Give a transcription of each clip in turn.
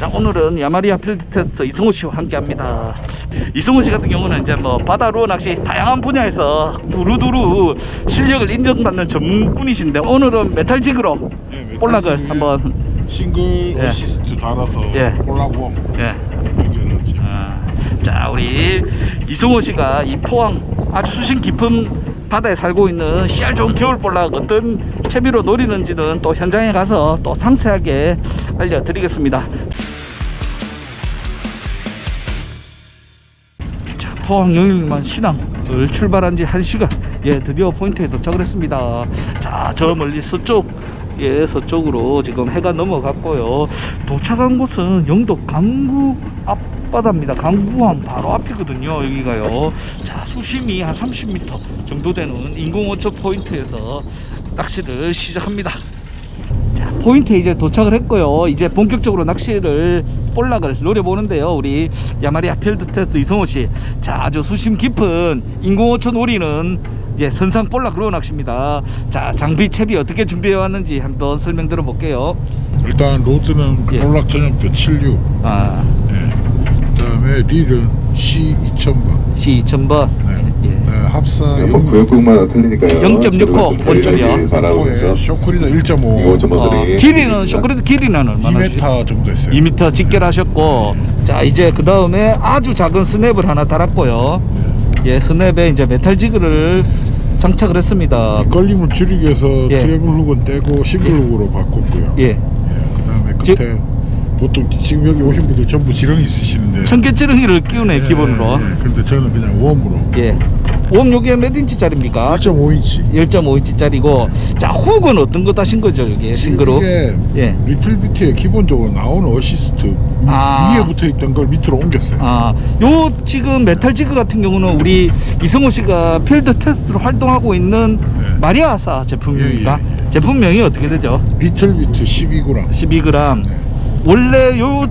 자 오늘은 야마리아 필드 테스트 이승호 씨와 함께 합니다. 이승호 씨 같은 경우는 이제 뭐 바다 루어 낚시 다양한 분야에서 두루두루 실력을 인정받는 전문꾼이신데 오늘은 메탈지그로 예, 볼락을 한번 싱글 예. 어시스트 달아서 예. 볼락웜 예. 아, 자 우리 이승호 씨가 이 포항 아주 수심 깊은 바다에 살고 있는 씨알 좋은 겨울볼락 어떤 채비로 노리는지는 또 현장에 가서 또 상세하게 알려드리겠습니다. 포항 영일만 신항을 출발한 지 1시간. 예 드디어 포인트에 도착을 했습니다. 자 저 멀리 서쪽 예 서쪽으로 지금 해가 넘어갔고요. 도착한 곳은 영도 강구 앞바다입니다. 강구항 바로 앞이거든요 여기가요. 자 수심이 한 30m 정도 되는 인공어초 포인트에서 낚시를 시작합니다. 자, 포인트에 이제 도착을 했고요. 이제 본격적으로 낚시를 볼락을 노려보는데요. 우리 야마리아 필드 테스트 이성호 씨. 자, 아주 수심 깊은 인공어촌 오리는 이제 선상 볼락 루어 낚시입니다. 자, 장비 채비 어떻게 준비해 왔는지 한번 설명 들어볼게요. 일단 로드는 예. 볼락 전용 표 76 아, 예. 그 다음에 릴은 C 2000번 C 2000번. 네. 예. 네, 합사 뭐영 구역국마다 틀리니까요. 0.6호 원줄이요. 바라보면서 쇼크리다 이거 1.5좀 어, 어들이 길이는 쇼크레드 길이는 얼마나 주시죠? 2m 정도 했어요 2m 직결하셨고 자 이제 그 다음에 아주 작은 스냅을 하나 달았고요 예. 예 스냅에 이제 메탈 지그를 장착을 했습니다 걸림을 줄이기 위해서 예. 트래블 훅은 떼고 싱글 훅으로 바꿨고요 예 예, 그다음에 지- 끝에 보통 지금 여기 오신 분들 전부 지렁이 쓰시는데 청계지렁이를 끼우네 예, 기본으로 예, 근데 저는 그냥 웜으로 예. 웜 요게 몇 인치짜리입니까? 1.5인치 1.5인치짜리고 자 훅은 어떤 거 다신 거죠 여기 싱그로 이게 예. 리틀 비트에 기본적으로 나오는 어시스트 아. 위에 붙어 있던 걸 밑으로 옮겼어요. 아, 요 지금 메탈 지그 같은 경우는 우리 이승호 씨가 필드 테스트로 활동하고 있는 네. 마리아사 제품입니까? 예, 예, 예. 제품명이 어떻게 되죠? 리틀 비트 12g. 12g. 네. 원래 요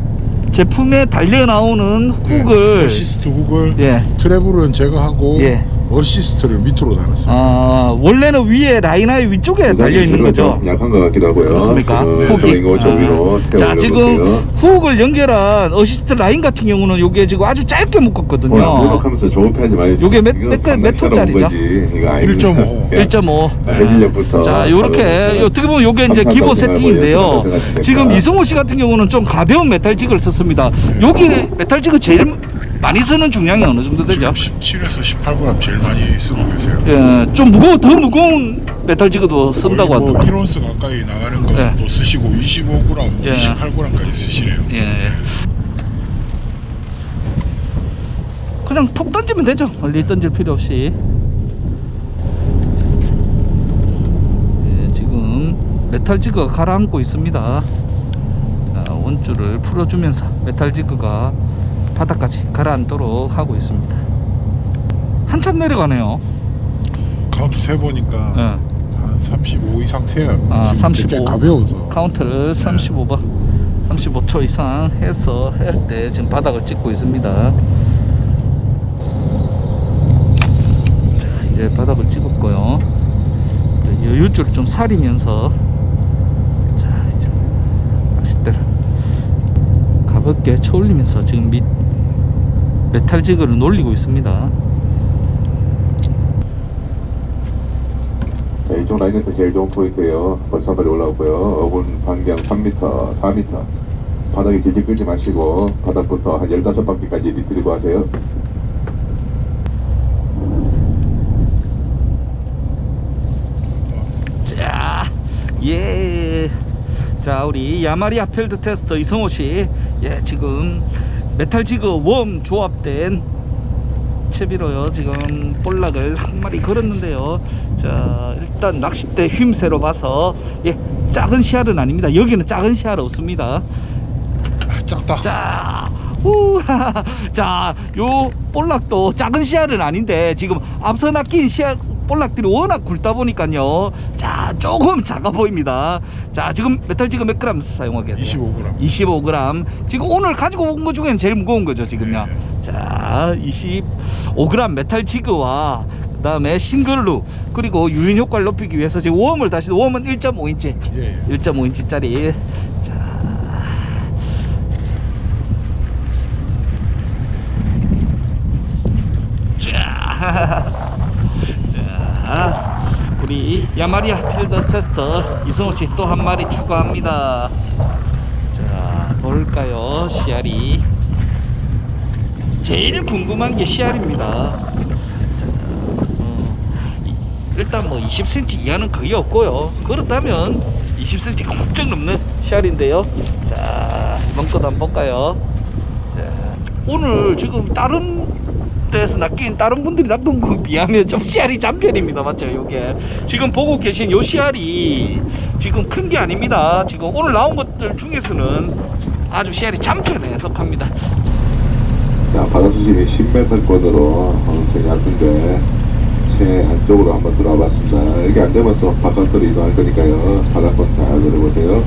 제품에 달려 나오는 훅을 어시스트 훅을 예. 트래블은 제가 하고 예. 어시스트를 밑으로 달았어요. 아, 원래는 위에 라인하의 위쪽에 달려 있는 거죠. 약한 것 같기도 하고요. 그렇습니까? 훅이. 이거 좀 위로 아. 자, 지금 훅을 연결한 어시스트 라인 같은 경우는 요게 지금 아주 짧게 묶었거든요. 하면서 좋은 편지 많이. 요게 몇- 이거 몇 건- 몇 방금 톤짜리죠? 따라온 거지. 이거 아닙니다. 1.5. 예. 1.5. 해질녘부터 자, 요렇게 어떻게 보면 요게 이제 기본 세팅인데요. 지금 이승호 씨 같은 경우는 좀 가벼운 메탈직을 썼습니다. 여기 메탈직을 제일 많이 쓰는 중량이 어느 정도 되죠? 17에서 18g 제일 많이 쓰고 계세요. 예, 좀 무거워 더 무거운 메탈 지그도 쓴다고 거의 뭐 하더라고요. 1온스 가까이 나가는 것도 예. 쓰시고 25g, 예. 28g까지 쓰시네요. 예. 그냥 톡 던지면 되죠. 멀리 던질 필요 없이. 예, 지금 메탈 지그가 가라앉고 있습니다. 자, 원줄을 풀어주면서 메탈 지그가 바닥까지 가라앉도록 하고 있습니다. 한참 내려가네요. 카운트 세 보니까 예. 한35 이상 세요. 아, 지금 35. 되게 가벼워서. 카운트를 35번 35초 이상 해서 할 때 지금 바닥을 찍고 있습니다 자 이제 바닥을 찍었고요 여유줄을 좀 사리면서 자 이제 낚싯대를 가볍게 쳐올리면서 지금 밑 메탈 지그를 놀리고 있습니다 자, 이쪽 라인에서 제일 좋은 포인트예요. 벌써 빨리 올라오고요. 어군 반경 3m, 4m. 바닥에 질질 끌지 마시고 바닥부터 한 15바퀴까지 리트리브 하세요. 자, 예. 자, 우리 야마리아 필드 테스터 이성호 씨. 예, 지금 메탈 지그 웜 조합된 채비로요. 지금 볼락을 한 마리 걸었는데요. 자, 일단 낚싯대 휘임새로 봐서 예, 작은 씨알은 아닙니다. 여기는 작은 씨알 없습니다. 아, 작다. 자, 우, 자, 요 볼락도 작은 씨알은 아닌데 지금 앞서 낚인 씨알 볼락들이 워낙 굵다 보니까요. 자, 조금 작아 보입니다. 자, 지금 메탈 지금 몇 그램 사용하게 돼요? 25g. 25g. 지금 오늘 가지고 온것 중에는 제일 무거운 거죠, 지금요. 네. 자, 25g 메탈 지그와 그 다음에 싱글루 그리고 유인 효과를 높이기 위해서 지금 웜을 다시 웜은 1.5인치. 예. 예. 1.5인치짜리 야마리아 필드 테스터 이승호 씨 또 한 마리 추가합니다. 자, 볼까요? 씨알이. 제일 궁금한 게 씨알입니다. 자, 어, 이- 일단 뭐 20cm 이하는 거의 없고요. 그렇다면 20cm가 훌쩍 넘는 씨알인데요. 자, 이번 것도 한번 볼까요? 자, 오늘 지금 다른 데에서 낚인 다른 분들이 낚은 거에 비하면 좀 씨알이 잔 편입니다 맞죠 요게 지금 보고 계신 요 씨알이 지금 큰 게 아닙니다 지금 오늘 나온 것들 중에서는 아주 씨알이 잔 편에 속합니다 자, 바다 수심이 10m권으로 어, 되게 얕은데 새 안쪽으로 한번 들어와 봤습니다. 여기 안 되면 또 바깥으로 이동할 거니까요. 바닥권 잘 노려보세요.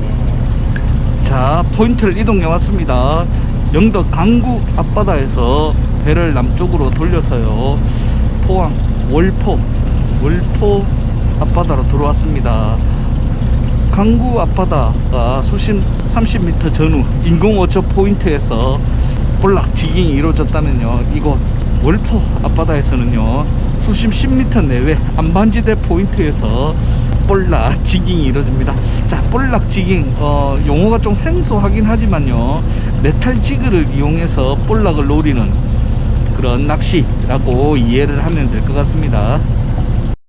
자 포인트를 이동해 왔습니다 영덕 강구 앞바다에서 배를 남쪽으로 돌려서요. 포항 월포 월포 앞바다로 들어왔습니다. 강구 앞바다가 수심 30m 전후 인공어처 포인트에서 볼락 지깅이 이루어졌다면요. 이곳 월포 앞바다에서는요. 수심 10m 내외 안반지대 포인트에서 볼락 지깅이 이루어집니다. 자 볼락 지깅 어, 용어가 좀 생소하긴 하지만요. 메탈 지그를 이용해서 볼락을 노리는 그런 낚시라고 이해를 하면 될 것 같습니다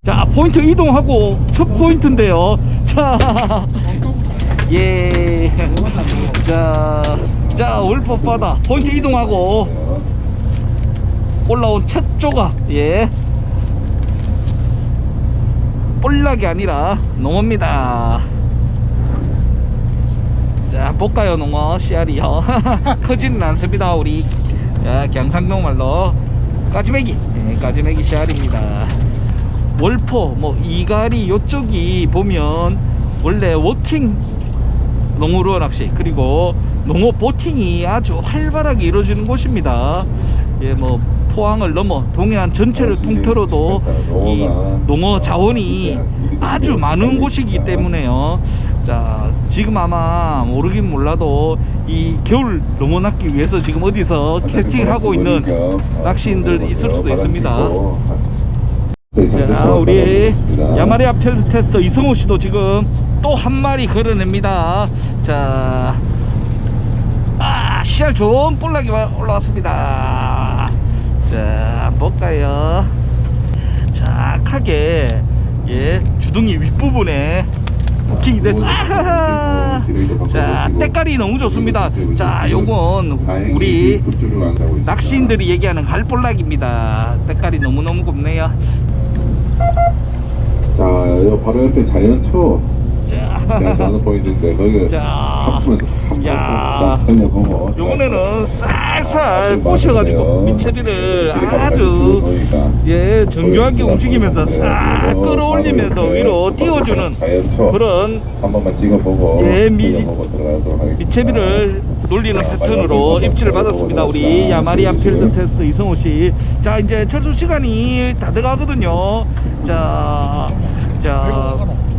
자 포인트 이동하고 첫 포인트인데요 자 예. 자, 자, 울법바다 포인트 이동하고 올라온 첫 조각, 예. 볼락이 아니라 농어입니다. 자, 볼까요, 농어 씨알이요. 크지는 않습니다, 우리 야, 경상도 말로 까지매기, 예, 까지매기 씨알입니다. 월포, 뭐 이가리 요쪽이 보면 원래 워킹 농어루어 낚시 그리고 농어 보팅이 아주 활발하게 이루어지는 곳입니다. 예, 뭐 포항을 넘어 동해안 전체를 통틀어도 이 농어 자원이 아주 많은 곳이기 때문에요. 자, 지금 아마 모르긴 몰라도 이 겨울 농어 낚기 위해서 지금 어디서 캐스팅을 하고 있는 낚시인들 있을 수도 있습니다. 자, 우리 야마리아 필드 테스터 이승호 씨도 지금 또 한 마리 걸어냅니다. 자, 아, 씨알 좋은 볼락이 와- 올라왔습니다. 자, 볼까요? 착하게, 예, 주둥이 윗부분에 부킹이 돼서, 아하하! 자, 때깔이 너무 좋습니다. 자, 요건 우리 낚시인들이 얘기하는 갈볼락입니다. 때깔이 너무너무 곱네요. 자, 요 바로 옆에 자연초. 자, 거기 야. 요번에는 쌀쌀 꼬셔가지고 미체리를 아주 예 정교하게 움직이면서 싹 끌어올리면서 위로 띄워주는 그런 한 번만 찍어보고 예, 미-. 미체비를 놀리는 패턴으로 입질을 받았습니다. 우리 야마리아 필드 테스트 이성호 씨. 자 이제 철수 시간이 다 돼가거든요. 자, 자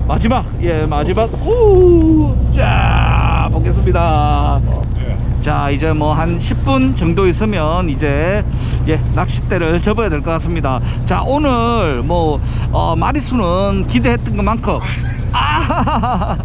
마지막 예 마지막 우자 보겠습니다. 네. 자 이제 뭐 한 10분 정도 있으면 이제 예 낚싯대를 접어야 될 것 같습니다 자 오늘 뭐 어, 마리수는 기대했던 것만큼 아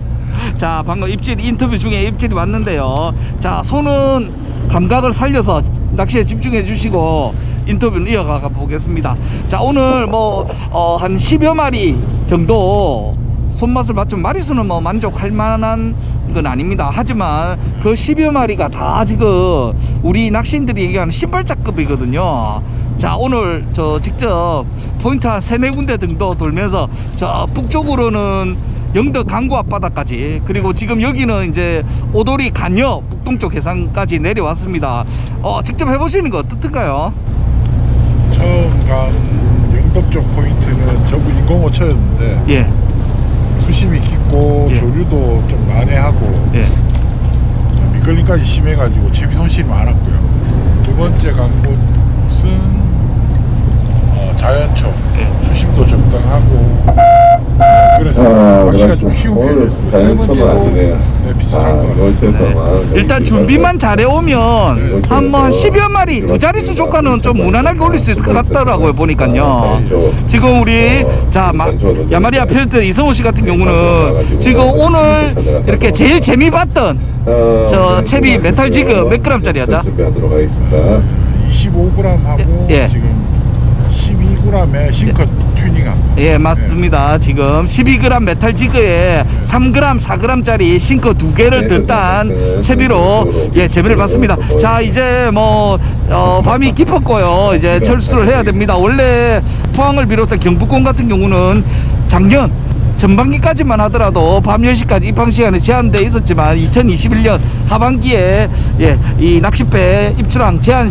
자 방금 입질 인터뷰 중에 입질이 왔는데요 자 손은 감각을 살려서 낚시에 집중해 주시고 인터뷰는 이어가 보겠습니다 자 오늘 뭐한 10여 마리 정도 손맛을 맞추면 마리수는 뭐 만족할 만한 건 아닙니다. 하지만 그 10여 마리가 다 지금 우리 낚시인들이 얘기하는 신발짝급이거든요. 자, 오늘 저 직접 포인트 한 세네 군데 정도 돌면서 저 북쪽으로는 영덕 강구 앞바다까지 그리고 지금 여기는 이제 오도리 간여 북동쪽 해상까지 내려왔습니다. 어, 직접 해보시는 거 어떻던가요? 처음 간 영덕 쪽 포인트는 전부 인공어초였는데 예, 수심이 깊고 예. 조류도 좀 난해하고 예, 미끌림까지 심해가지고 채비 손실이 많았고요. 두 번째 간 곳은 어, 자연초 예. 수심도 적당하고 그래서 아, 낚시가 좀 그렇죠. 쉬운 오늘 편이었습니다. 세 번째도 아, 일단 준비만 잘해오면 한뭐한 10여 마리 두 자릿수 조가는 좀 무난하게 올릴 수 있을 것 같더라고요 보니까요 지금 우리 자 마, 야마리아 필드 이성호 씨 같은 경우는 지금 오늘 이렇게 제일 재미 봤던 저 채비 메탈 지그 몇? 준비하도록 하겠습니다. 25g 하고 예. 지금 12g의 싱커 튜닝함. 예 맞습니다. 지금 12g 메탈 지그에 3g 4g짜리 싱커 두 개를 덧단 채비로 예 재미를 봤습니다. 자 이제 뭐 어, 밤이 깊었고요. 이제 철수를 해야 됩니다. 원래 포항을 비롯한 경북권 같은 경우는 작년 전반기까지만 하더라도 밤 10시까지 입항 시간이 제한돼 있었지만 2021년 하반기에 예, 이 낚싯배 입출항 제한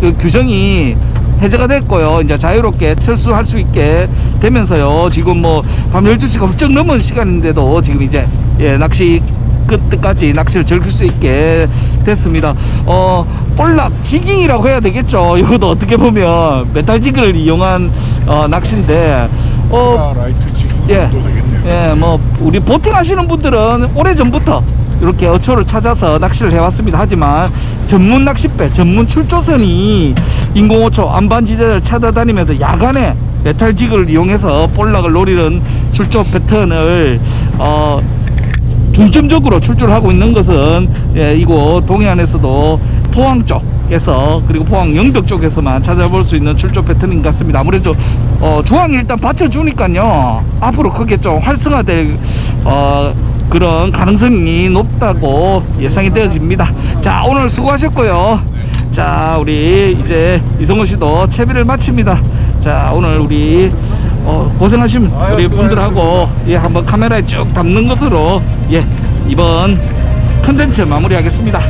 그 규정이 해제가 됐고요. 이제 자유롭게 철수할 수 있게 되면서요. 지금 뭐 밤 12시가 훌쩍 넘은 시간인데도 지금 이제 예, 낚시 끝까지 낚시를 즐길 수 있게 됐습니다. 어, 볼락 지깅이라고 해야 되겠죠. 이것도 어떻게 보면 메탈 지깅을 이용한 어, 낚시인데 어, 아, 라이트 지금 예. 도 되겠네요. 예, 뭐 우리 보팅 하시는 분들은 오래 전부터 이렇게 어초를 찾아서 낚시를 해왔습니다. 하지만 전문 낚싯배, 전문 출조선이 인공어초 안반지대를 찾아다니면서 야간에 메탈 지그를 이용해서 볼락을 노리는 출조 패턴을 어, 중점적으로 출조를 하고 있는 것은 예, 이곳 동해안에서도 포항 쪽에서 그리고 포항 영덕 쪽에서만 찾아볼 수 있는 출조 패턴인 것 같습니다. 아무래도 어, 중앙이 일단 받쳐주니까요. 앞으로 크게 좀 활성화될 어, 그런 가능성이 높다고 예상이 되어집니다. 자 오늘 수고하셨고요. 자 우리 이제 이성호 씨도 채비를 마칩니다. 자 오늘 우리 어, 고생하신 우리 분들하고 예 한번 카메라에 쭉 담는 것으로 예 이번 컨텐츠 마무리하겠습니다.